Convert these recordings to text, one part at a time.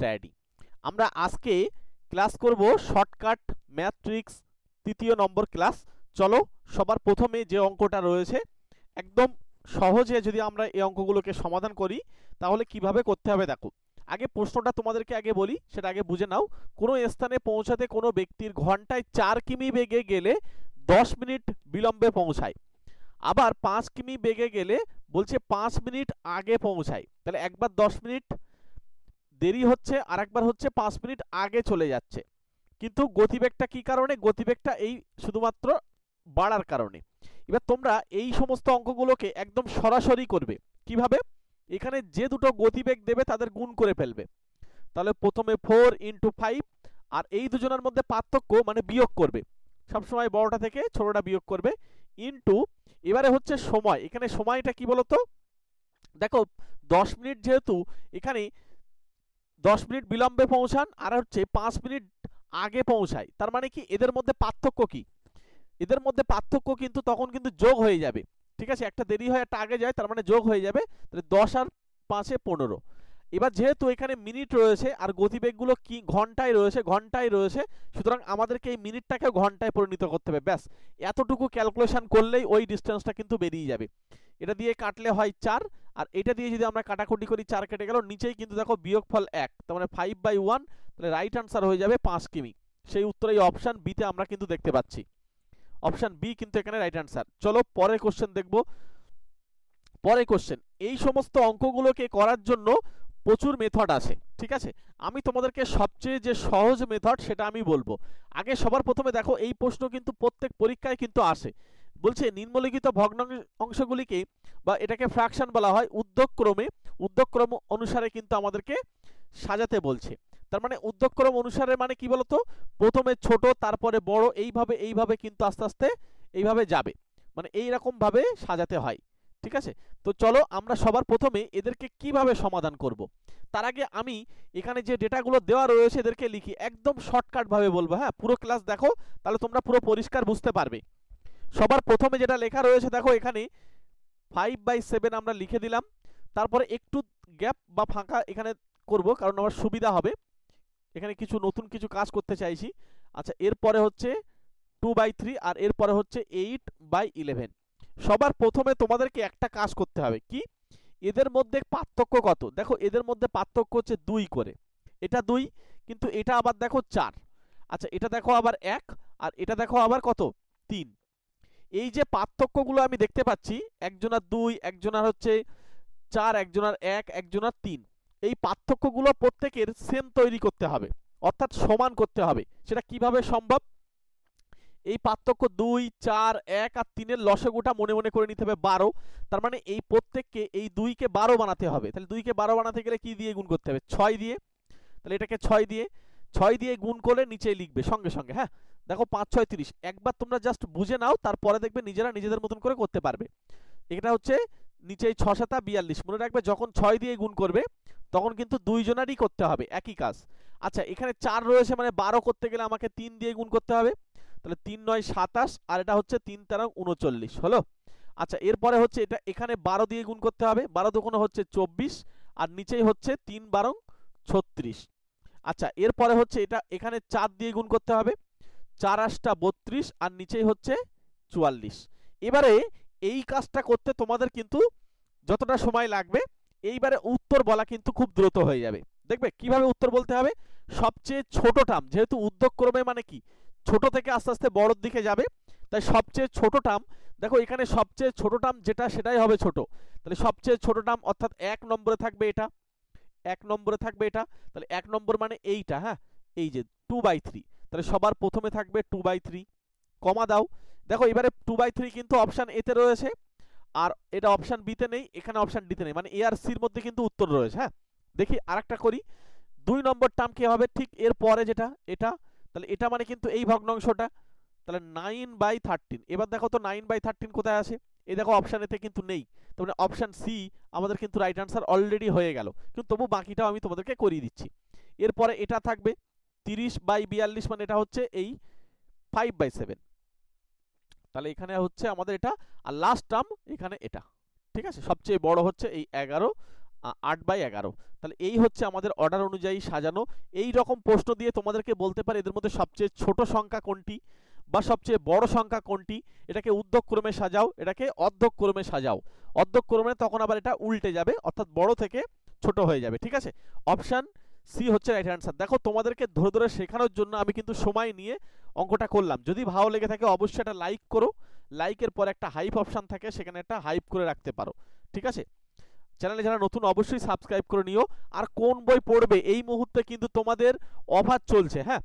Study আমরা আজকে class করব শর্টকাট ম্যাট্রিক্স তৃতীয় নম্বর ক্লাস চলো, সবার প্রথমে যে অঙ্কটা রয়েছে, একদম সহজে যদি আমরা এই অঙ্কগুলোকে সমাধান করি, তাহলে কীভাবে করতে হবে দেখো। আগে প্রশ্নটা তোমাদেরকে আগে বলি, সেটা আগে বুঝে নাও। কোনো স্থানে পৌঁছাতে কোনো ব্যক্তির ঘন্টায় চার কিমি বেগে গেলে দশ মিনিট বিলম্বে পৌঁছায়। আবার পাঁচ কিমি বেগে গেলে বলছে পাঁচ মিনিট আগে পৌঁছায়। তাহলে একবার দশ মিনিট দেরি হচ্ছে আর একবার হচ্ছে পাঁচ মিনিট আগে চলে যাচ্ছে। কিন্তু গতিবেগটা কি কারণে? গতিবেগটা এই শুধুমাত্র বাড়ার কারণে। এবার তোমরা এই সমস্ত অঙ্কগুলোকে একদম সরাসরি করবে। কীভাবে? এখানে যে দুটো গতিবেগ দেবে তাদের গুণ করে ফেলবে। তাহলে প্রথমে ফোর ইন্টু ফাইভ আর এই দুজনের মধ্যে পার্থক্য মানে বিয়োগ করবে। সবসময় বড়টা থেকে ছোটটা বিয়োগ করবে ইন্টু এবারে হচ্ছে সময়। এখানে সময়টা কি বলতো? দেখো, দশ মিনিট যেহেতু এখানে দশ মিনিট বিলম্বে পৌঁছান, আর হচ্ছে পাঁচ মিনিট আগে পৌঁছায়। তার মানে কি? এদের মধ্যে পার্থক্য কি? এদের মধ্যে পার্থক্য কিন্তু তখন কিন্তু যোগ হয়ে যাবে। ঠিক আছে? একটা দেরি হয় একটা আগে যায়, তার মানে যোগ হয়ে যাবে। তাহলে দশ আর পাঁচে পনেরো। এবার যেহেতু এখানে মিনিট রয়েছে, আর গতিবেগগুলো কি ঘন্টায় রয়েছে ঘন্টায় রয়েছে, সুতরাং আমাদেরকে এই মিনিটটাকে ঘন্টায় পরিণত করতে হবে। ব্যাস, এতটুকু ক্যালকুলেশন করলেই ওই ডিস্টেন্সটা কিন্তু বেরিয়ে যাবে। এটা দিয়ে কাটলে হয় চার আর এটা দিয়ে যদি আমরা কাটাকুটি করি, চার কেটে গেল, নিচেই কিন্তু দেখো বিয়োগফল এক, তার মানে ফাইভ বাই ওয়ান তাহলে রাইট আনসার হয়ে যাবে পাঁচ কিমি। সেই উত্তরে এই অপশান বিতে আমরা কিন্তু দেখতে পাচ্ছি। অপশান বি কিন্তু এখানে রাইট আনসার চলো পরের কোশ্চেন দেখব। পরের কোশ্চেন এই সমস্ত অঙ্কগুলোকে করার জন্য প্রচুর মেথড আছে, ঠিক আছে? আমি তোমাদেরকে সবচেয়ে যে সহজ মেথড সেটা আমি বলব। আগে সবার প্রথমে দেখো, এই প্রশ্ন কিন্তু প্রত্যেক পরীক্ষায় কিন্তু আসে। বলছে, নিম্নলিখিত ভগ্নাংশ অংশগুলিকে বা এটাকে ফ্র্যাকশন বলা হয়, উদ্যোগক্রমে, উদ্যোগক্রম অনুসারে কিন্তু আমাদেরকে সাজাতে বলছে। তার মানে উদ্যোগক্রম অনুসারে মানে কি বলতো? প্রথমে ছোট, তারপরে বড়, এইভাবে এইভাবে কিন্তু আস্তে আস্তে এইভাবে যাবে। মানে এই ভাবে সাজাতে হয়। ঠিক আছে? তো চলো আমরা সবার প্রথমে এদেরকে কীভাবে সমাধান করব? তার আগে আমি এখানে যে ডেটাগুলো দেওয়া রয়েছে এদেরকে লিখি। একদম শর্টকাট ভাবে বলব হ্যাঁ? পুরো ক্লাস দেখো, তাহলে তোমরা পুরো পরিষ্কার বুঝতে পারবে। সবার প্রথমে যেটা লেখা রয়েছে, দেখো এখানে ফাইভ বাই সেভেন আমরা লিখে দিলাম। তারপরে একটু গ্যাপ বা ফাঁকা এখানে করব, কারণ আমার সুবিধা হবে। এখানে কিছু নতুন কিছু কাজ করতে চাইছি। আচ্ছা এরপরে হচ্ছে টু বাই থ্রি আর এরপরে হচ্ছে এইট বাই ইলেভেন সবার প্রথমে তোমাদেরকে একটা কাজ করতে হবে। কি? এদের মধ্যে পার্থক্য কত? দেখো, এদের মধ্যে পার্থক্য হচ্ছে দুই করে। এটা দুই, কিন্তু এটা আবার দেখো চার। আচ্ছা এটা দেখো আবার এক, আর এটা দেখো আবার কত? তিন। এই যে পার্থক্যগুলো আমি দেখতে পাচ্ছি, একজনার দুই, একজনার হচ্ছে চার, একজনার এক, একজনার তিন, এই পার্থক্যগুলো প্রত্যেকের সেম তৈরি করতে হবে, অর্থাৎ সমান করতে হবে। সেটা কীভাবে সম্ভব? এই পার্থক্য দুই, চার, এক আর তিনের লসগুটা মনে মনে করে নিতে হবে বারো, তার মানে এই প্রত্যেককে এই দুইকে বারো বানাতে হবে। তাহলে দুইকে বারো বানাতে গেলে কি দিয়ে গুণ করতে হবে? ছয় দিয়ে। তাহলে এটাকে ছয় দিয়ে ছয় দিয়ে গুণ করে নিচে লিখবে, সঙ্গে সঙ্গে হ্যাঁ? দেখো পাঁচ, ছয়, তিরিশ। একবার তোমরা জাস্ট বুঝে নাও, তারপরে দেখবে নিজেরা নিজেদের মতন করে করতে পারবে। এটা হচ্ছে নিচে ছ সাতা বিয়াল্লিশ। মনে রাখবে যখন ছয় দিয়ে গুণ করবে, তখন কিন্তু দুইজনারই করতে হবে, একই কাজ। আচ্ছা এখানে চার রয়েছে মানে বারো করতে গেলে আমাকে তিন দিয়ে গুণ করতে হবে। তাহলে তিন নয় সাতাশ, আর এটা হচ্ছে তিন তেরো উনচল্লিশ, হলো? আচ্ছা এরপরে হচ্ছে এটা, এখানে বারো দিয়ে গুণ করতে হবে। বারো দুগুণ হচ্ছে চব্বিশ, আর নিচেই হচ্ছে তিন বারং ছত্রিশ। আচ্ছা এরপরে হচ্ছে এটা, এখানে চার দিয়ে গুণ করতে হবে। চার আশটা বত্রিশ, আর নিচেই হচ্ছে চুয়াল্লিশ। এবারে এই কাজটা করতে তোমাদের কিন্তু যতটা সময় লাগবে, এইবারে উত্তর বলা কিন্তু খুব দ্রুত হয়ে যাবে। দেখবে, কীভাবে উত্তর বলতে হবে? সবচেয়ে ছোট টার্ম যেহেতু উদ্যোগ উদ্যোগক্রমে মানে কি? ছোট থেকে আস্তে আস্তে বড়র দিকে যাবে। তাই সবচেয়ে ছোট টার্ম দেখো এখানে সবচেয়ে ছোট টার্ম যেটা, সেটাই হবে ছোট। তাহলে সবচেয়ে ছোট টার্ম অর্থাৎ এক নম্বরে থাকবে এটা। এক নম্বরে থাকবে এটা, তাহলে এক নম্বর মানে এইটা হ্যাঁ? এই যে টু বাই থ্রি তাহলে সবার প্রথমে থাকবে টু বাই থ্রি কমা দাও। দেখো এবারে টু বাই থ্রি কিন্তু অপশান এতে রয়েছে, আর এটা অপশান বিতে নেই, এখানে অপশান ডিতে নেই মানে এ আর সির মধ্যে কিন্তু উত্তর রয়েছে হ্যাঁ? দেখি আরেকটা করি, দুই নম্বর টার্ম কি হবে? ঠিক এর পরে যেটা, এটা, তাহলে এটা মানে কিন্তু এই ভগ্নাংশটা, তাহলে নাইন বাই থার্টিন এবার দেখো তো নাইন বাই থার্টিন কোথায় আছে? এই দেখো অপশান এতে কিন্তু নেই তার মানে অপশান সি আমাদের কিন্তু রাইট আনসার অলরেডি হয়ে গেল। কিন্তু তবু বাকিটাও আমি তোমাদেরকে করিয়ে দিচ্ছি। এরপরে এটা থাকবে তিরিশ বাই বিয়াল্লিশ মানে এটা হচ্ছে এই ফাইভ বাই সেভেন তাহলে এখানে হচ্ছে আমাদের এটা, আর লাস্ট টার্ম এখানে এটা। ঠিক আছে? সবচেয়ে বড় হচ্ছে এই এগারো আট বাই এগারো। তাহলে এই হচ্ছে আমাদের অর্ডার অনুযায়ী সাজানো। এই রকম প্রশ্ন দিয়ে তোমাদেরকে বলতে পারে, এদের মধ্যে সবচেয়ে ছোট সংখ্যা কোনটি? বা সবচেয়ে বড় সংখ্যা কোনটি? এটাকে উদ্যোগ ক্রমে সাজাও, এটাকে অর্ধক ক্রমে সাজাও। অর্ধক ক্রমে তখন আবার এটা উল্টে যাবে, অর্থাৎ বড় থেকে ছোট হয়ে যাবে, ঠিক আছে? অপশান সি হচ্ছে রাইট অ্যান্সার দেখো, তোমাদেরকে ধরে ধরে শেখানোর জন্য আমি কিন্তু সময় নিয়ে অঙ্কটা করলাম। যদি ভালো লেগে থাকে অবশ্যই একটা লাইক করো। লাইকের পর একটা হাইপ অপশান থাকে, সেখানে একটা হাইপ করে রাখতে পারো, ঠিক আছে? চ্যানেলে যারা নতুন অবশ্যই সাবস্ক্রাইব করে নিও। আর কোন বই পড়বে, এই মুহূর্তে কিন্তু তোমাদের অফার চলছে হ্যাঁ?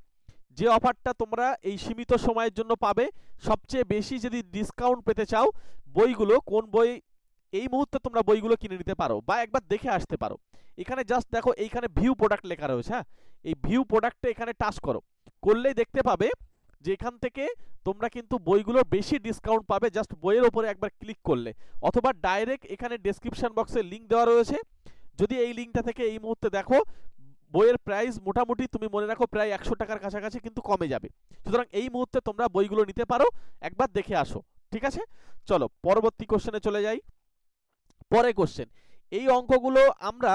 যে অফারটা তোমরা এই সীমিত সময়ের জন্য পাবে, সবচেয়ে বেশি যদি ডিসকাউন্ট পেতে চাও, বইগুলো কোন বই এই মুহূর্তে তোমরা বইগুলো কিনে নিতে পারো বা একবার দেখে আসতে পারো। এখানে জাস্ট দেখো এইখানে ভিউ প্রোডাক্ট লেখা রয়েছে হ্যাঁ? এই ভিউ প্রোডাক্টে এখানে টাচ করো। করলেই দেখতে পাবে যে এখান থেকে তোমরা কিন্তু বইগুলোর বেশি ডিসকাউন্ট পাবে জাস্ট বইয়ের ওপরে একবার ক্লিক করলে। অথবা ডাইরেক্ট এখানে ডেসক্রিপশন বক্সে লিঙ্ক দেওয়া রয়েছে। যদি এই লিঙ্কটা থেকে এই মুহূর্তে দেখো বইয়ের প্রাইস মোটামুটি তুমি মনে রাখো প্রায় একশো টাকার কাছাকাছি কিন্তু কমে যাবে। সুতরাং এই মুহূর্তে তোমরা বইগুলো নিতে পারো, একবার দেখে আসো, ঠিক আছে? চলো, পরবর্তী কোশ্চেনে চলে যাই। পরে কোশ্চেন এই অঙ্কগুলো আমরা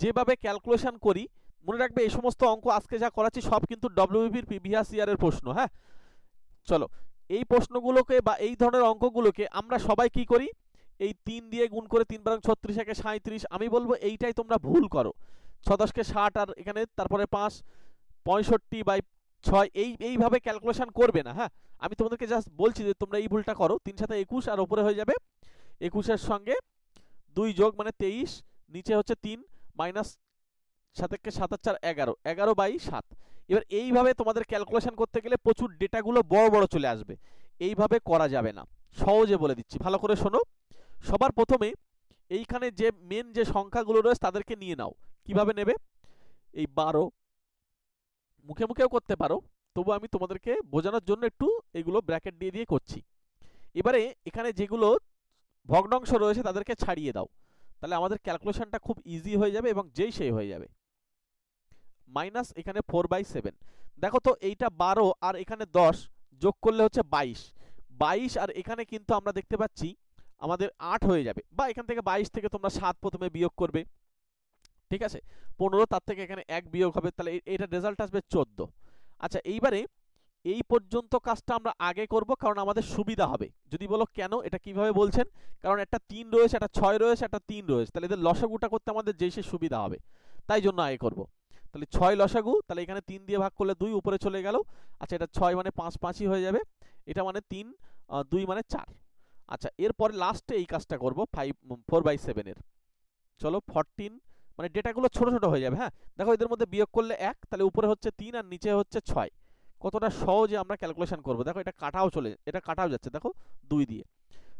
যেভাবে ক্যালকুলেশন করি, মনে রাখবে এই সমস্ত অঙ্ক আজকে যা করাচ্ছি সব কিন্তু ডব্লিউবিপির প্রিভিয়াস ইয়ারের প্রশ্ন হ্যাঁ? চলো, এই প্রশ্নগুলোকে বা এই ধরনের অঙ্কগুলোকে আমরা সবাই কি করি? এই তিন দিয়ে গুণ করে তিন বারং ছত্রিশ একে সাঁত্রিশ আমি বলব এইটাই তোমরা ভুল করো। ছ দশকে ষাট আর এখানে তারপরে পাঁচ, পঁয়ষট্টি বাই ছয়, এই, এইভাবে ক্যালকুলেশন করবে না হ্যাঁ? আমি তোমাদেরকে জাস্ট বলছি যে তোমরা এই ভুলটা করো, তিন সাথে একুশ আর ওপরে হয়ে যাবে। একুশের সঙ্গে দুই যোগ মানে তেইশ, নিচে হচ্ছে তিন, মাইনাস সাতেককে সাতার চার, এগারো এগারো বাই সাত। এবার এইভাবে তোমাদের ক্যালকুলেশন করতে গেলে প্রচুর ডেটাগুলো বড় বড় চলে আসবে। এইভাবে করা যাবে না। সহজে বলে দিচ্ছি, ভালো করে শোনো। সবার প্রথমে এইখানে যে মেন যে সংখ্যাগুলো রয়েছে তাদেরকে নিয়ে নাও। কীভাবে নেবে? এই বারো। মুখে মুখেও করতে পারো। তবু আমি তোমাদেরকে বোঝানোর জন্য একটু এগুলো ব্র্যাকেট দিয়ে দিয়ে করছি। এবারে এখানে যেগুলো ভগ্নাংশ রয়েছে তাদেরকে ছাড়িয়ে দাও। তাহলে আমাদের ক্যালকুলেশনটা খুব ইজি হয়ে যাবে এবং যেই সেই হয়ে যাবে। মাইনাস এখানে ফোর বাই সেভেন দেখো তো এইটা বারো আর এখানে দশ যোগ করলে হচ্ছে বাইশ। বাইশ আর এখানে কিন্তু আমরা দেখতে পাচ্ছি আমাদের আট হয়ে যাবে। বা এখান থেকে বাইশ থেকে তোমরা সাত প্রথমে বিয়োগ করবে। ঠিক আছে? পনেরো, তার থেকে এখানে এক বিয়োগ হবে। তাহলে এটা রেজাল্ট আসবে চোদ্দ। আচ্ছা এইবারে এই পর্যন্ত কাজটা আমরা আগে করব, কারণ আমাদের সুবিধা হবে। যদি বলো কেন, এটা কীভাবে বলছেন? কারণ একটা তিন রয়েছে, একটা ছয় রয়েছে, একটা তিন রয়েছে। তাহলে এদের লসাগুটা করতে আমাদের যেই সে সুবিধা হবে। তাই জন্য আগে করব। তাহলে ছয় লসাগু, তাহলে এখানে তিন দিয়ে ভাগ করলে দুই, উপরে চলে গেল। আচ্ছা এটা ছয় মানে পাঁচ পাঁচই হয়ে যাবে। এটা মানে তিন দুই মানে চার। আচ্ছা এরপরে লাস্টে এই কাজটা করব ফাইভ ফোর বাই সেভেনের চলো ফরটিন মানে ডেটাগুলো ছোট ছোট হয়ে যাবে হ্যাঁ? দেখো, এদের মধ্যে বিয়োগ করলে এক, তাহলে উপরে হচ্ছে তিন আর নিচে হচ্ছে ছয়। কতটা সহজে আমরা ক্যালকুলেশন করব? দেখো, এটা কাটাও চলে, এটা কাটাও যাচ্ছে, দেখো, দুই দিয়ে।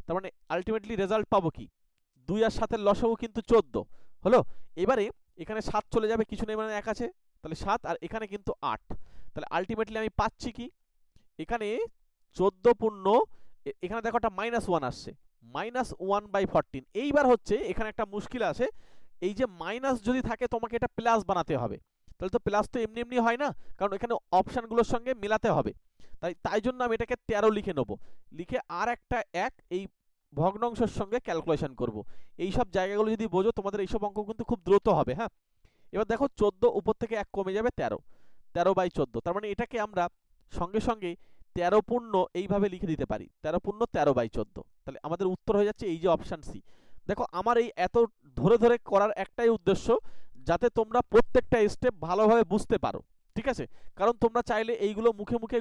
তার মানে আলটিমেটলি রেজাল্ট পাবো কি? দুই আর সাতের লসাগু কিন্তু চোদ্দ। হলো? এবারে, এখানে সাত চলে যাবে, কিছু নেই মানে এক আছে। তাহলে সাত আর এখানে কিন্তু আট। তাহলে আলটিমেটলি আমি পাচ্ছি কি? এখানে চোদ্দ পূর্ণ এখানে দেখো একটা মাইনাস ওয়ান আসছে। মাইনাস ওয়ান বাই ফরটিন এইবার হচ্ছে এখানে একটা মুশকিল আছে। এই যে মাইনাস যদি থাকে তোমাকে এটা প্লাস বানাতে হবে। তাহলে তো প্লাস তো এমনি এমনি হয় না, কারণ এখানে অপশানগুলোর সঙ্গে মেলাতে হবে। তাই তাই জন্য আমি এটাকে তেরো লিখে নেব। লিখে আর একটা এক এই ভগ্নাংশের সঙ্গে ক্যালকুলেশন করব। এই সব জায়গাগুলো যদি বোঝো, তোমাদের এইসব অঙ্ক কিন্তু খুব দ্রুত হবে হ্যাঁ? এবার দেখো চোদ্দ উপর থেকে এক কমে যাবে তেরো। তেরো বাই চোদ্দ। তার মানে এটাকে আমরা সঙ্গে সঙ্গে তেরো পূর্ণ এইভাবে লিখে দিতে পারি। তেরো পূর্ণ তেরো বাই চোদ্দ। তাহলে আমাদের উত্তর হয়ে যাচ্ছে এই যে অপশান সি দেখো, আমার এই এত ধরে ধরে করার একটাই উদ্দেশ্য যাতে তোমরা প্রত্যেকটা স্টেপ ভালোভাবে বুঝতে পারো, ঠিক আছে? কারণ তোমরা চাইলে এইগুলো মুখে মুখে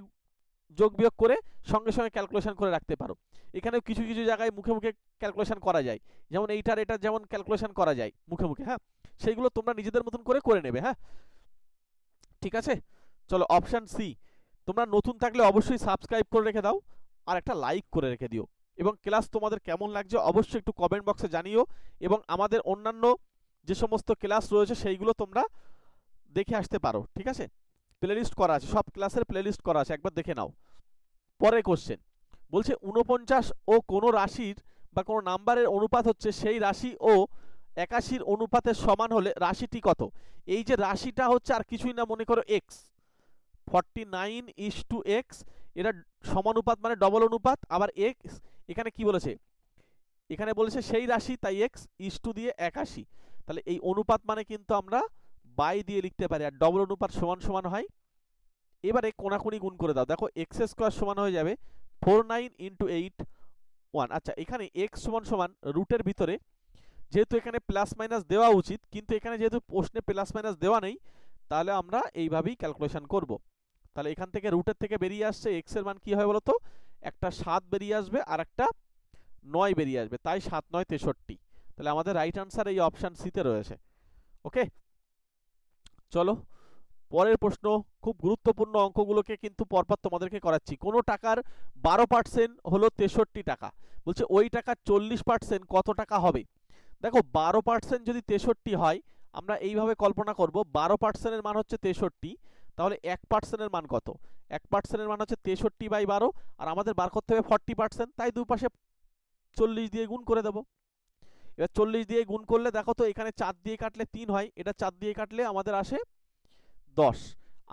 যোগ বিয়োগ করে সঙ্গে সঙ্গে ক্যালকুলেশন করে রাখতে পারো। এখানেও কিছু কিছু জায়গায় মুখে মুখে ক্যালকুলেশন করা যায়। যেমন এইটার এটা যেমন ক্যালকুলেশন করা যায় মুখে মুখে হ্যাঁ? সেইগুলো তোমরা নিজেদের মতন করে করে নেবে হ্যাঁ? ঠিক আছে? চলো অপশান সি তোমরা নতুন থাকলে অবশ্যই সাবস্ক্রাইব করে রেখে দাও আর একটা লাইক করে রেখে দিও। এবং ক্লাস তোমাদের কেমন লাগছে অবশ্যই একটু কমেন্ট বক্সে জানিও এবং আমাদের অন্যান্য যে সমস্ত ক্লাস রয়েছে সেইগুলো তোমরা দেখে আসতে পারো, ঠিক আছে? প্লেলিস্ট করা আছে, সব ক্লাসের প্লেলিস্ট করা আছে, একবার দেখে নাও। পরে কোশ্চেন বলছে উনপঞ্চাশ ও কোনো রাশির বা কোনো নাম্বারের অনুপাত হচ্ছে সেই রাশি ও একাশির অনুপাতের সমান হলে রাশিটি কত? এই যে রাশিটা হচ্ছে আর কিছুই না, মনে করো X forty nine is to X এটা সমানুপাত মানে ডবল অনুপাত, আবার এক্স এখানে কি বলেছে? এখানে বলেছে সেই রাশি, তাই এক্স ইস টু দিয়ে একাশি। তাহলে এই অনুপাত মানে কিন্তু আমরা বাই দিয়ে লিখতে পারি, আর ডবল অনুপাত সমান সমান হয়। এবারে কোনাকুনি গুণ করে দাও। দেখো এক্স স্কোয়ার সমান হয়ে যাবে four nine into eight one আচ্ছা এখানে এক্স সমান সমান রুটের ভিতরে, যেহেতু এখানে প্লাস মাইনাস দেওয়া উচিত, কিন্তু এখানে যেহেতু প্রশ্নে প্লাস মাইনাস দেওয়া নেই, তাহলে আমরা এইভাবেই ক্যালকুলেশন করব। তাহলে এখান থেকে রুটের থেকে বেরিয়ে আসছে এক্সের মান কি হয় বলতো? একটা সাত বেরিয়ে আসবে আর একটা নয় বেরিয়ে আসবে, তাই সাত নয় তেষট্টি। তাহলে আমাদের রাইট আনসার এই অপশান সিতে রয়েছে। ওকে চলো, পরের প্রশ্ন, খুব গুরুত্বপূর্ণ অঙ্কগুলোকে কিন্তু পরপর তোমাদেরকে করাচ্ছি। কোনো টাকার বারো পার্সেন্ট হলো তেষট্টি টাকা। বলছে ওই টাকার চল্লিশ পার্সেন্ট কত টাকা হবে? দেখো, বারো পার্সেন্ট যদি তেষট্টি হয়, আমরা এইভাবে কল্পনা করব, বারো পার্সেন্টের মান হচ্ছে তেষট্টি। তাহলে এক পার্সেন্টের মান কত? এক পার্সেন্টের মান হচ্ছে তেষট্টি বাই বারো, আর আমাদের বার করতে হবে ফর্টি পার্সেন্ট তাই দুপাশে চল্লিশ দিয়ে গুণ করে দেবো। এবার চল্লিশ দিয়ে গুণ করলে দেখো তো এখানে চার দিয়ে কাটলে তিন হয়, এটা চার দিয়ে কাটলে আমাদের আসে দশ।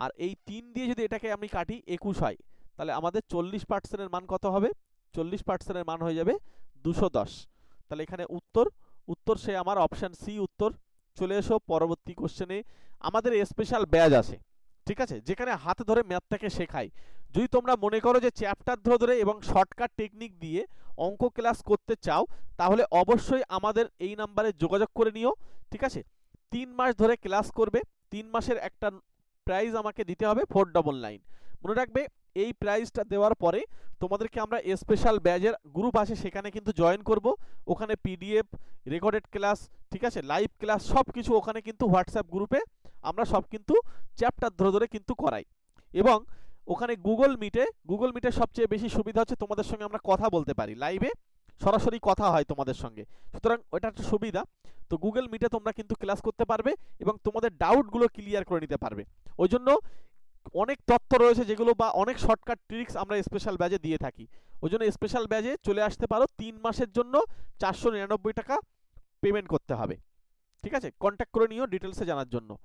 আর এই তিন দিয়ে যদি এটাকে আমি কাটি একুশ হয়, তাহলে আমাদের চল্লিশ পার্সেন্টের মান কত হবে? চল্লিশ পার্সেন্টের মান হয়ে যাবে দুশো দশ। তাহলে এখানে উত্তর উত্তর সে আমার অপশান সি উত্তর। চলে এসো পরবর্তী কোশ্চেনে আমাদের স্পেশাল ব্যাজ আছে। ঠিক আছে? যেখানে হাতে ধরে ম্যাথটাকে শেখাই যদি তোমরা মনে করো যে চ্যাপ্টার ধরে ধরে এবং শর্টকাট টেকনিক দিয়ে অঙ্ক ক্লাস করতে চাও, তাহলে অবশ্যই আমাদের এই নাম্বারে যোগাযোগ করে নিও, ঠিক আছে? তিন মাস ধরে ক্লাস করবে, তিন মাসের একটা প্রাইজ আমাকে দিতে হবে ফোর ডবল নাইন মনে রাখবে, এই প্রাইজটা দেওয়ার পরে তোমাদেরকে আমরা স্পেশাল ব্যাজের গ্রুপ আছে, সেখানে কিন্তু জয়েন করব। ওখানে পিডিএফ রেকর্ডেড ক্লাস ঠিক আছে? লাইভ ক্লাস সব কিছু ওখানে কিন্তু হোয়াটসঅ্যাপ গ্রুপে আমরা সব কিন্তু চ্যাপ্টার ধরে ধরে কিন্তু করাই। এবং ওখানে গুগল মিটে গুগল মিটে সবচেয়ে বেশি সুবিধা হচ্ছে তোমাদের সঙ্গে আমরা কথা বলতে পারি। লাইভে সরাসরি কথা হয় তোমাদের সঙ্গে। সুতরাং ওটা একটা সুবিধা। তো গুগল মিটে তোমরা কিন্তু ক্লাস করতে পারবে এবং তোমাদের ডাউটগুলো ক্লিয়ার করে নিতে পারবে। ওই জন্য অনেক তথ্য রয়েছে যেগুলো বা অনেক শর্টকাট ট্রিক্স আমরা স্পেশাল ব্যাজে দিয়ে থাকি। ওই জন্য স্পেশাল ব্যাজে চলে আসতে পারো। তিন মাসের জন্য চারশো নিরানব্বই টাকা পেমেন্ট করতে হবে। ঠিক আছে? কন্ট্যাক্ট করে নিও ডিটেলসে জানার জন্য।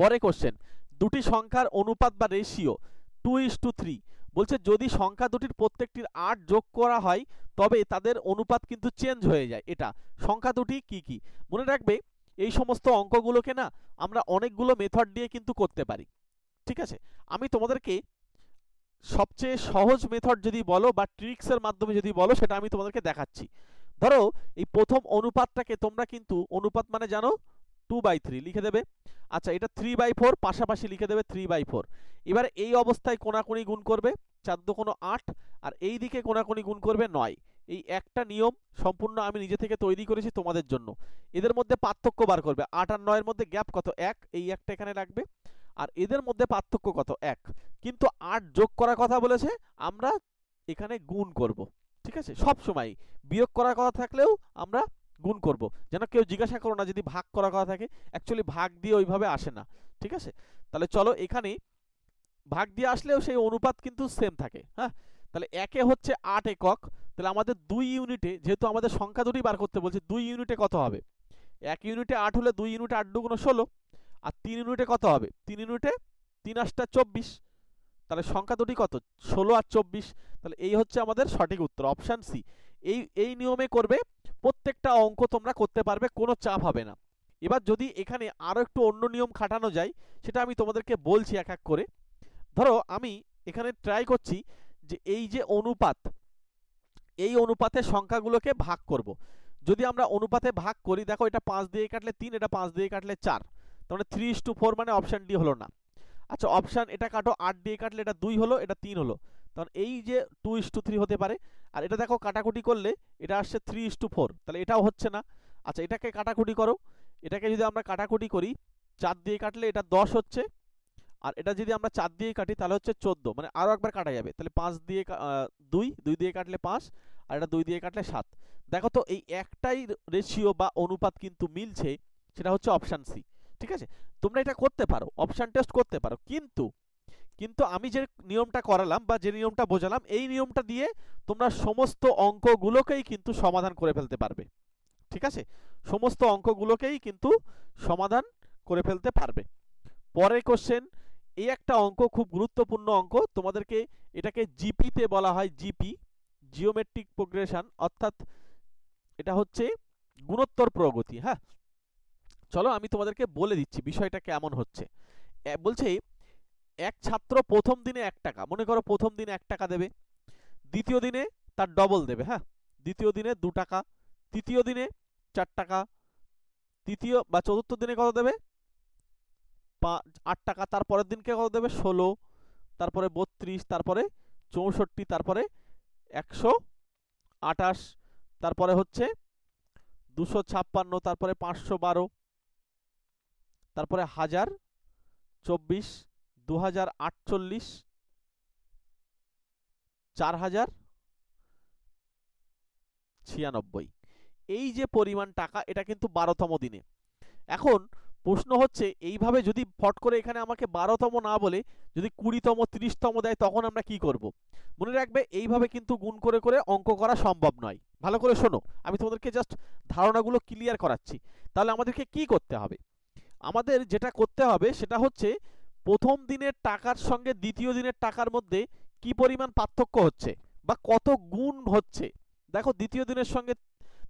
পরে কোশ্চেন দুটি সংখ্যার অনুপাত বা ratio two is to three বলছে যদি সংখ্যা দুটির প্রত্যেকটির আট যোগ করা হয়, তবে তাদের অনুপাত কিন্তু চেঞ্জ হয়ে যায়। এটা, সংখ্যা দুটি কি কি? মনে রাখবে, এই সমস্ত অঙ্কগুলোকে না, আমরা অনেকগুলো মেথড দিয়ে কিন্তু করতে পারি। ঠিক আছে? আমি তোমাদেরকে সবচেয়ে সহজ মেথড যদি বলো বা ট্রিক্সের মাধ্যমে যদি বলো, সেটা আমি তোমাদেরকে দেখাচ্ছি। ধরো, এই প্রথম অনুপাতটাকে তোমরা কিন্তু, অনুপাত মানে জানো? টু বাই থ্রি লিখে দেবে। আচ্ছা এটা থ্রি বাই ফোর পাশাপাশি লিখে দেবে থ্রি বাই ফোর এবার এই অবস্থায় কোনাকুনি গুণ করবে, চার কোনো আট, আর এই দিকে কোনাকুনি গুণ করবে নয়। এই একটা নিয়ম সম্পূর্ণ আমি নিজে থেকে তৈরি করেছি তোমাদের জন্য। এদের মধ্যে পার্থক্য বার করবে, আট আর নয়ের মধ্যে গ্যাপ কত? এক, এই একটা এখানে রাখবে আর এদের মধ্যে পার্থক্য কত? এক। কিন্তু আট যোগ করার কথা বলেছে, আমরা এখানে গুণ করব, ঠিক আছে? সব সময় বিয়োগ করার কথা থাকলেও আমরা গুণ করব। যেন কেউ জিজ্ঞাসা করো না যদি ভাগ করা কথা থাকে অ্যাকচুয়ালি ভাগ দিয়ে ওইভাবে আসে না, ঠিক আছে? তাহলে চলো এখানে ভাগ দিয়ে আসলেও সেই অনুপাত কিন্তু সেম থাকে হ্যাঁ? তাহলে একে হচ্ছে আট একক, তাহলে আমাদের দুই ইউনিটে যেহেতু আমাদের সংখ্যা দুটি বার করতে বলছে, দুই ইউনিটে কত হবে? এক ইউনিটে আট হলে দুই ইউনিটে আট দুগুণ ষোলো, আর তিন ইউনিটে কত হবে? তিন ইউনিটে তিন আটটা চব্বিশ, তাহলে সংখ্যা দুটি কত? ষোলো আর চব্বিশ, তাহলে এই হচ্ছে আমাদের সঠিক উত্তর অপশান সি এই এই নিয়মে করবে প্রত্যেকটা অঙ্ক তোমরা করতে পারবে, কোনো চাপ হবে না। এবার যদি এখানে আরও একটু অন্য নিয়ম খাটানো যায়, সেটা আমি তোমাদেরকে বলছি এক এক করে। ধরো, আমি এখানে ট্রাই করছি যে এই যে অনুপাত, এই অনুপাতের সংখ্যাগুলোকে ভাগ করব। যদি আমরা অনুপাতে ভাগ করি, দেখো এটা পাঁচ দিয়ে কাটলে তিন, এটা পাঁচ দিয়ে কাটলে চার। তাহলে থ্রি ইস টু ফোর মানে অপশান ডি হলো না। আচ্ছা অপশান এটা কাটো, আট দিয়ে কাটলে এটা দুই হলো, এটা তিন হলো। তখন এই যে টু ইস টু থ্রি হতে পারে আর এটা দেখো কাটাকুটি করলে এটা আসছে থ্রি ইস টু ফোর তাহলে এটাও হচ্ছে না। আচ্ছা এটাকে কাটাকুটি করো। এটাকে যদি আমরা কাটাকুটি করি, চার দিয়ে কাটলে এটা দশ হচ্ছে। আর এটা যদি আমরা চার দিয়ে কাটি, তাহলে হচ্ছে চোদ্দ মানে আরও একবার কাটা যাবে। তাহলে পাঁচ দিয়ে দুই দুই দিয়ে কাটলে পাঁচ, আর এটা দুই দিয়ে কাটলে সাত। দেখো তো, এই একটাই রেশিও বা অনুপাত কিন্তু মিলছে, সেটা হচ্ছে অপশান সি ঠিক আছে? তোমরা এটা করতে পারো অপশান টেস্ট করতে পারো। কিন্তু কিন্তু আমি যে নিয়মটা করালাম বা যে নিয়মটা বোঝালাম, এই নিয়মটা দিয়ে তোমরা সমস্ত অঙ্কগুলোকেই কিন্তু সমাধান করে ফেলতে পারবে। ঠিক আছে? সমস্ত অঙ্কগুলোকেই কিন্তু সমাধান করে ফেলতে পারবে। পরের কোশ্চেন এই একটা অঙ্ক খুব গুরুত্বপূর্ণ অঙ্ক, তোমাদেরকে এটাকে জিপিতে বলা হয় জিপি জিওমেট্রিক প্রোগ্রেশন অর্থাৎ এটা হচ্ছে গুণোত্তর প্রগতি হ্যাঁ? চলো আমি তোমাদেরকে বলে দিচ্ছি বিষয়টা কেমন হচ্ছে। বলছে এক ছাত্র প্রথম দিনে এক টাকা, মনে করো প্রথম দিনে এক টাকা দেবে, দ্বিতীয় দিনে তার ডবল দেবে হ্যাঁ? দ্বিতীয় দিনে দু টাকা, তৃতীয় দিনে চার টাকা, তৃতীয় বা চতুর্থ দিনে কত দেবে? পাঁচ আট টাকা তারপরের দিনকে কত দেবে? ষোলো, তারপরে বত্রিশ, তারপরে চৌষট্টি, তারপরে একশো আটাশ তারপরে হচ্ছে দুশো ছাপ্পান্ন, তারপরে পাঁচশো বারো, তারপরে হাজার চব্বিশ দু হাজার আটচল্লিশ চার হাজার ছিয়ানব্বই। এই যে পরিমাণ টাকা, এটা কিন্তু বারোতম দিনে। এখন প্রশ্ন হচ্ছে, এইভাবে যদি ফট করে এখানে আমাকে বারোতম না বলে, যদি কুড়িতম, তিরিশতম দেয়, তখন আমরা কি করব? মনে রাখবে, এইভাবে কিন্তু গুণ করে করে অঙ্ক করা সম্ভব নয়। ভালো করে শোনো, আমি তোমাদেরকে জাস্ট ধারণাগুলো ক্লিয়ার করাচ্ছি। তাহলে আমাদেরকে কি করতে হবে? আমাদের যেটা করতে হবে, সেটা হচ্ছে প্রথম দিনের টাকার সঙ্গে দ্বিতীয় দিনের টাকার মধ্যে কি পরিমাণ পার্থক্য হচ্ছে বা কত গুণ হচ্ছে? দেখো, দ্বিতীয় দিনের সঙ্গে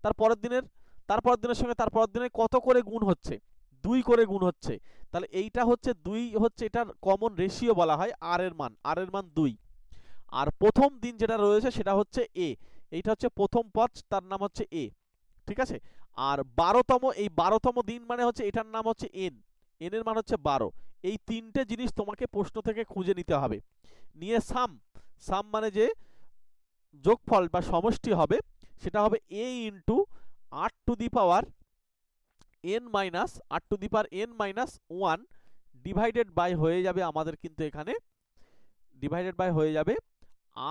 তার পরের দিনের তারপরের দিনের সঙ্গে তার পরের দিনের কত করে গুণ হচ্ছে? দুই করে গুণ হচ্ছে। তাহলে এইটা হচ্ছে দুই, হচ্ছে এটার কমন রেশিও বলা হয় আর এর মান আর এর মান দুই। আর প্রথম দিন যেটা রয়েছে সেটা হচ্ছে এ এইটা হচ্ছে প্রথম পথ তার নাম হচ্ছে এ ঠিক আছে? আর বারোতম, এই বারোতম দিন মানে হচ্ছে এটার নাম হচ্ছে এন এন এর মান হচ্ছে বারো। এই তিনটে জিনিস তোমাকে প্রশ্ন থেকে খুঁজে নিতে হবে। নিয়ে সাম সাম মানে যে যোগফল বা সমষ্টি হবে, সেটা হবে এ ইন্টু আট two the power N minus আট two the power N minus one divided by হয়ে যাবে আমাদের কিন্তু এখানে ডিভাইডেড বাই হয়ে যাবে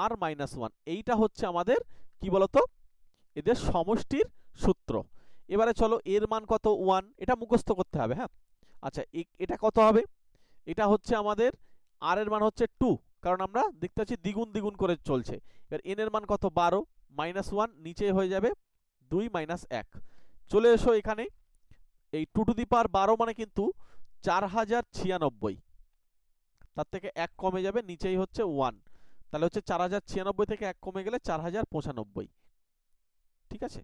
আর মাইনাস ওয়ান এইটা হচ্ছে আমাদের, কি বলতো? এদের সমষ্টির সূত্র। এবারে চলো এর মান কত? ওয়ান এটা মুখস্থ করতে হবে হ্যাঁ? আচ্ছা এটা কত হবে? এটা হচ্ছে আমাদের আর এর মান হচ্ছে টু কারণ আমরা দেখতে পাচ্ছি দ্বিগুণ দ্বিগুণ করে চলছে। এবার এন এর মান কত? বারো মাইনাস ওয়ান নিচে হয়ে যাবে দুই মাইনাস এক। চলে এসো এখানে। এই টু টু দি পাওয়ার বারো মানে কিন্তু চার হাজার ছিয়ানব্বই। তার থেকে এক কমে যাবে, নিচেই হচ্ছে ওয়ান তাহলে হচ্ছে চার হাজার ছিয়ানব্বই থেকে এক কমে গেলে চার হাজার পঁচানব্বই। ঠিক আছে?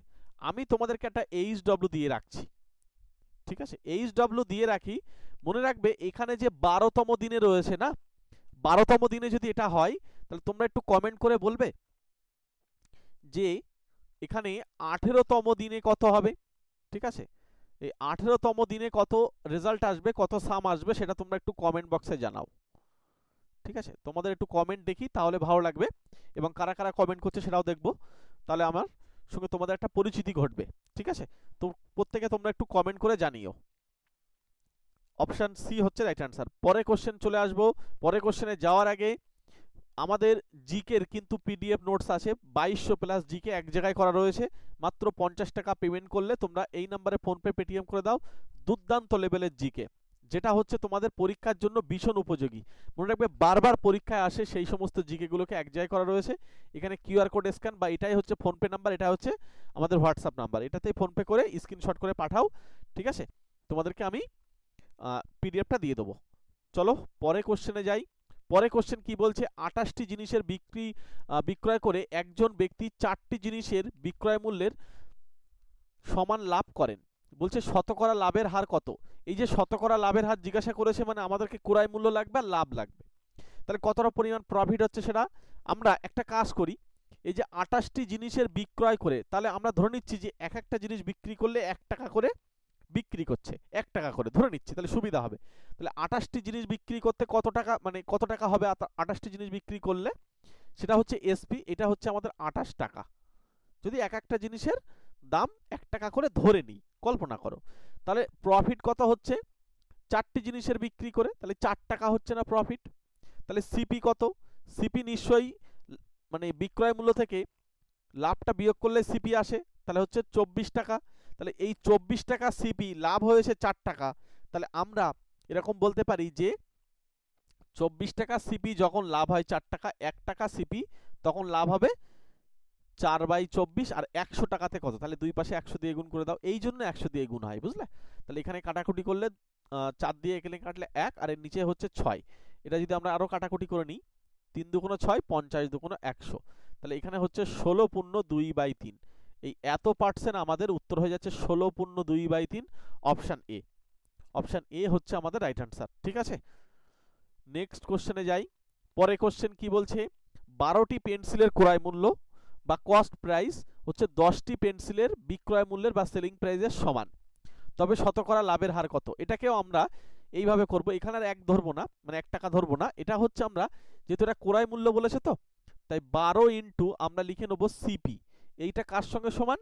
আমি তোমাদেরকে একটা এইচ ডব্লিউ দিয়ে রাখছি। ঠিক আছে? এইচ ডব্লিউ দিয়ে রাখি। মনে রাখবে এখানে যে বারোতম দিনে রয়েছে না? বারোতম দিনে যদি এটা হয়, তাহলে তোমরা একটু কমেন্ট করে বলবে যে এখানে আঠেরোতম দিনে কত হবে? ঠিক আছে? এই আঠেরোতম দিনে কত রেজাল্ট আসবে, কত সাম আসবে সেটা তোমরা একটু কমেন্ট বক্সে জানাও। ঠিক আছে? তোমাদের একটু কমেন্ট দেখি, তাহলে ভালো লাগবে। এবং কারা কারা কমেন্ট করছে সেটাও দেখব। তাহলে আমার সঙ্গে তোমাদের একটা পরিচিতি ঘটবে। ঠিক আছে? তো প্রত্যেকে তোমরা একটু কমেন্ট করে জানিও। অপশান সি হচ্ছে রাইট অ্যান্সার পরে কোশ্চেন চলে আসব। পরে কোশ্চেনে যাওয়ার আগে আমাদের জিকের কিন্তু পিডিএফ নোটস আছে। বাইশশো প্লাস জিকে এক জায়গায় করা রয়েছে। মাত্র পঞ্চাশ টাকা পেমেন্ট করলে তোমরা এই নাম্বারে ফোনপে পেটিএম করে দাও। দুর্দান্ত লেভেলের জিকে যেটা হচ্ছে তোমাদের পরীক্ষার জন্য ভীষণ উপযোগী। মনে রাখবে বারবার পরীক্ষায় আসে সেই সমস্ত জিকেগুলোকে এক জায়গায় করা রয়েছে। এখানে কিউআর কোড স্ক্যান বা এটাই হচ্ছে ফোনপে নাম্বার, এটা হচ্ছে আমাদের হোয়াটসঅ্যাপ নাম্বার। এটাতেই ফোনপে করে স্ক্রিনশট করে পাঠাও, ঠিক আছে? তোমাদেরকে আমি পিডিএফটা দিয়ে দেবো। চলো পরে কোশ্চেনে যাই। পরে কোশ্চেন কি বলছে? আটাশটি জিনিসের বিক্রি বিক্রয় করে একজন ব্যক্তি চারটি জিনিসের বিক্রয় মূল্যের সমান লাভ করেন। বলছে শতকরা লাভের হার কত? এই যে শতকরা লাভের হাত জিজ্ঞাসা করেছে মানে আমাদেরকে ক্রয় মূল্য লাগবে আর লাভ লাগবে। তাহলে কতটা পরিমাণ প্রফিট হচ্ছে সেটা আমরা একটা কাজ করি, এই যে আটাশটি জিনিসের বিক্রয় করে, তাহলে আমরা ধরে নিচ্ছি যে এক একটা জিনিস বিক্রি করলে এক টাকা করে বিক্রি করছে, এক টাকা করে, ধরে নিচ্ছি, তাহলে সুবিধা হবে। তাহলে আটাশটি জিনিস বিক্রি করতে কত টাকা মানে কত টাকা হবে আটাশটি জিনিস বিক্রি করলে? সেটা হচ্ছে এসপি এটা হচ্ছে আমাদের আটাশ টাকা। যদি এক একটা জিনিসের দাম এক টাকা করে ধরে নিই, কল্পনা করো। তাহলে প্রফিট কত হচ্ছে? চারটি জিনিসের বিক্রি করে, তাহলে চার টাকা হচ্ছে না প্রফিট তাহলে সিপি কত? সিপি নিশ্চয়ই মানে বিক্রয় মূল্য থেকে লাভটা বিয়োগ করলে সিপি আসে, তাহলে হচ্ছে চব্বিশ টাকা। তাহলে এই চব্বিশ টাকা সিপি লাভ হয়েছে চার টাকা। তাহলে আমরা এরকম বলতে পারি যে চব্বিশ টাকা সিপি যখন লাভ হয় চার টাকা, এক টাকা সিপি তখন লাভ হবে চার বাই চব্বিশ আর একশো টাকাতে কত? তাহলে দুই পাশে একশো দিয়ে গুণ করে দাও। এই জন্য একশো দিয়ে গুণ হয়, বুঝলে? তাহলে এখানে কাটাকুটি করলে চার দিয়ে এখানে কাটলে এক আর এর নিচে হচ্ছে ছয়। এটা যদি আমরা আরও কাটাকুটি করে নিই, তিন দুগুণো ছয়, পঞ্চাশ দুগুণো একশো। তাহলে এখানে হচ্ছে ষোলো পূর্ণ দুই বাই তিন। এই এত পার্সেন্ট আমাদের উত্তর হয়ে যাচ্ছে ষোলো পূর্ণ দুই বাই তিন, অপশান এ। অপশান এ হচ্ছে আমাদের রাইট অ্যান্সার ঠিক আছে? নেক্সট কোশ্চেনে যাই। পরে কোশ্চেন কি বলছে? বারোটি পেন্সিলের ক্রয় মূল্য বা কস্ট প্রাইস হচ্ছে দশটি পেন্সিলের বিক্রয় মূল্যের বা সেলিং প্রাইসের সমান। তবে শতকরা লাভের হার কত? এটাকেও আমরা এইভাবে করব। এখানে আর এক ধরবো না মানে এক টাকা ধরবো না। এটা হচ্ছে আমরা, যেহেতু এটা ক্রয় মূল্য বলেছে তো, তাই বারো ইন্টু আমরা লিখে নেব সিপি এইটা কার সঙ্গে সমান?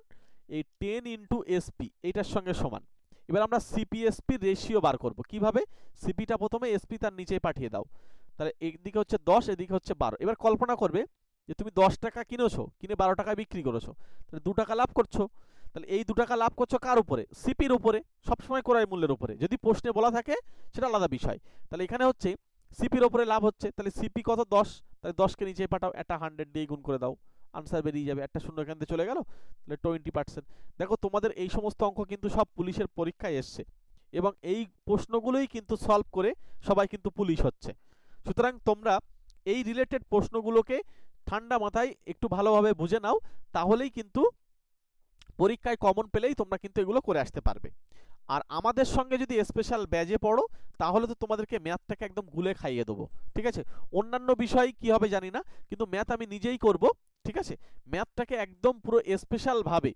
এই টেন ইন্টু এসপি এইটার সঙ্গে সমান। এবার আমরা সিপিএসপি রেশিও বার করব। কীভাবে? সিপিটা প্রথমে এসপি তার নিচেই পাঠিয়ে দাও। তাহলে একদিকে হচ্ছে দশ, এদিকে হচ্ছে বারো। এবার কল্পনা করবে যে তুমি দশ টাকা কিনেছো, কিনে বারো টাকায় বিক্রি করেছ, তাহলে দু টাকা লাভ করছ। তাহলে এই দু টাকা লাভ করছ কার উপরে? সিপির উপরে, সবসময় ক্রয় মূল্যের উপরে। যদি প্রশ্নে বলা থাকে, সেটা আলাদা বিষয়। তাহলে এখানে হচ্ছে, সিপির উপরে লাভ হচ্ছে, তাহলে সিপি কত? দশ। তাহলে দশকে নিচে পাঠাও, একটা হান্ড্রেড দিয়ে গুণ করে দাও। আনসার বেরিয়ে যাবে, একটা শূন্য এখান চলে গেল, তাহলে টোয়েন্টি পার্সেন্ট দেখো, তোমাদের এই সমস্ত অঙ্ক কিন্তু সব পুলিশের পরীক্ষায় এসছে। এবং এই প্রশ্নগুলোই কিন্তু সলভ করে সবাই কিন্তু পুলিশ হচ্ছে। সুতরাং তোমরা এই রিলেটেড প্রশ্নগুলোকে ঠান্ডা মাথায় একটু ভালোভাবে বুঝে নাও, তাহলেই কিন্তু পরীক্ষায় কমন পেলেই তোমরা কিন্তু এগুলো করে আসতে পারবে। আর আমাদের সঙ্গে যদি স্পেশাল ব্যাজে পড়ো, তাহলে তো তোমাদেরকে ম্যাথটাকে একদম গুলে খাইয়ে দেবো, ঠিক আছে? অন্যান্য বিষয় কি হবে জানি না, কিন্তু ম্যাথ আমি নিজেই করব, ঠিক আছে? ম্যাথটাকে একদম পুরো স্পেশালভাবে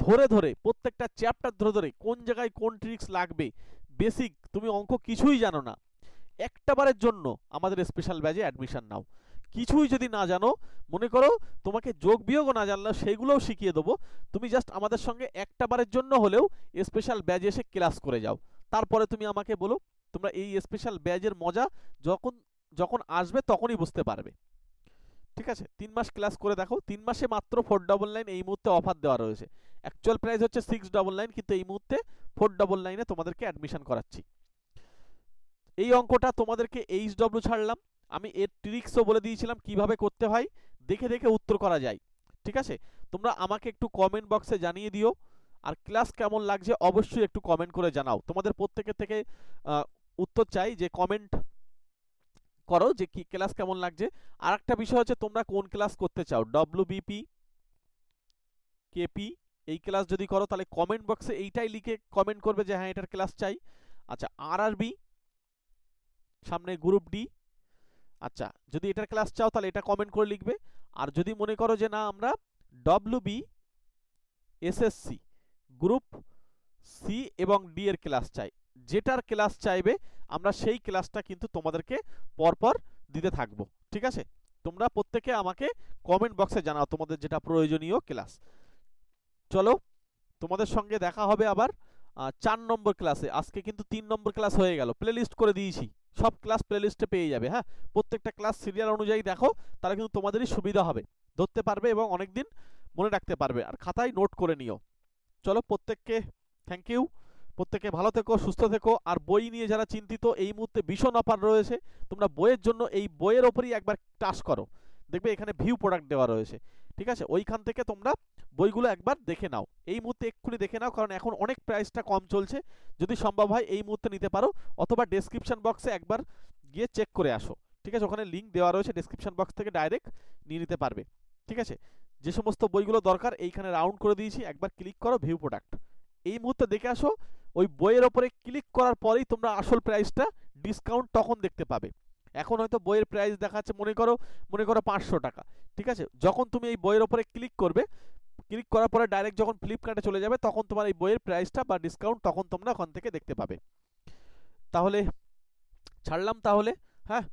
ধরে ধরে, প্রত্যেকটা চ্যাপ্টার ধরে ধরে, কোন জায়গায় কোন ট্রিক্স লাগবে বেসিক তুমি অঙ্ক কিছুই জানো না একটা বারের জন্য আমাদের স্পেশাল ব্যাজে অ্যাডমিশন নাও। কিছুই যদি না জানো, মনে করো তোমাকে যোগ বিয়োগও না জানলেও সেইগুলোও শিখিয়ে দেবো। তুমি জাস্ট আমাদের সঙ্গে একটা বারের জন্য হলেও স্পেশাল ব্যাজে এসে ক্লাস করে যাও। তারপরে তুমি আমাকে বলো, তোমরা এই স্পেশাল ব্যাজের মজা যখন যখন আসবে তখনই বুঝতে পারবে। ঠিক আছে? তিন মাস ক্লাস করে দেখো, তিন মাসে মাত্র ফোর ডবল নাইন এই মুহূর্তে অফার দেওয়া রয়েছে। অ্যাকচুয়াল প্রাইস হচ্ছে সিক্স ডবল নাইন কিন্তু এই মুহূর্তে ফোর ডবল নাইনে তোমাদেরকে অ্যাডমিশন করাচ্ছি। এই অঙ্কটা তোমাদেরকে এইচ ডব্লিউ ছাড়লাম। আমি এর ট্রিক্সও বলে দিয়েছিলাম কীভাবে করতে হয়। দেখে দেখে উত্তর করা যায়। ঠিক আছে? তোমরা আমাকে একটু কমেন্ট বক্সে জানিয়ে দিও। আর ক্লাস কেমন লাগছে অবশ্যই একটু কমেন্ট করে জানাও। তোমাদের প্রত্যেকের থেকে উত্তর চাই যে কমেন্ট করো যে কি ক্লাস কেমন লাগছে। আর একটা বিষয় হচ্ছে তোমরা কোন ক্লাস করতে চাও? ডব্লিউ বিপি কেপি এই ক্লাস যদি করো তাহলে কমেন্ট বক্সে এইটাই লিখে কমেন্ট করবে যে হ্যাঁ এটার ক্লাস চাই। আচ্ছা আর আরবি সামনে গ্রুপ ডি আচ্ছা যদি এটার ক্লাস চাও তাহলে এটা কমেন্ট করে লিখবে। আর যদি মনে করো যে না, আমরা W B SSC group C এবং ডি এর ক্লাস চাই, যেটার ক্লাস চাইবে, আমরা সেই ক্লাসটা কিন্তু তোমাদেরকে পরপর দিতে থাকব। ঠিক আছে? তোমরা প্রত্যেকে আমাকে কমেন্ট বক্সে জানাও তোমাদের যেটা প্রয়োজনীয় ক্লাস চলো, তোমাদের সঙ্গে দেখা হবে আবার চার নম্বর ক্লাসে আজকে কিন্তু তিন নম্বর ক্লাস হয়ে গেল। প্লেলিস্ট করে দিয়েছি। সব ক্লাস প্লেলিস্টে পেয়ে যাবে হ্যাঁ? প্রত্যেকটা ক্লাস সিরিয়াল অনুযায়ী দেখো তাহলে কিন্তু তোমাদেরই সুবিধা হবে। ধরতে পারবে এবং অনেকদিন মনে রাখতে পারবে। আর খাতায় নোট করে নিও। চলো প্রত্যেককে থ্যাংক ইউ প্রত্যেকে ভালো থেকো, সুস্থ থেকো। আর বই নিয়ে যারা চিন্তিত, এই মুহূর্তে ভীষণ অফার রয়েছে। তোমরা বইয়ের জন্য এই বইয়ের ওপরই একবার টাচ করো। দেখবে এখানে ভিউ প্রোডাক্ট দেওয়া রয়েছে। ঠিক আছে? ওইখান থেকে তোমরা বইগুলো একবার দেখে নাও। এই মুহূর্তে এক্ষুনি দেখে নাও, কারণ এখন অনেক প্রাইসটা কম চলছে। যদি সম্ভব হয়, এই মুহূর্তে নিতে পারো। অথবা ডেসক্রিপশন বক্সে একবার গিয়ে চেক করে আসো। ঠিক আছে? ওখানে লিঙ্ক দেওয়া রয়েছে ডেসক্রিপশন বক্স থেকে ডাইরেক্ট নিয়ে নিতে পারবে। ঠিক আছে? যে সমস্ত বইগুলো দরকার, এইখানে রাউন্ড করে দিয়েছি। একবার ক্লিক করো ভিউ প্রোডাক্ট এই মুহূর্তে দেখে আসো, ওই বইয়ের ওপরে ক্লিক করার পরেই তোমরা আসল প্রাইসটা ডিসকাউন্ট তখন দেখতে পাবে। এখন হয়তো বইয়ের প্রাইস দেখাচ্ছে, মনে করো মনে করো পাঁচশো টাকা, ঠিক আছে? যখন তুমি এই বইয়ের ওপরে ক্লিক করবে ক্লিক করার পরে ডাইরেক্ট যখন ফ্লিপকার্টে চলে যাবে, তখন তোমার এই বইয়ের প্রাইসটা বা ডিসকাউন্ট তখন তোমরা ওখান থেকে দেখতে পাবে। তাহলে, ছাড়লাম তাহলে হ্যাঁ?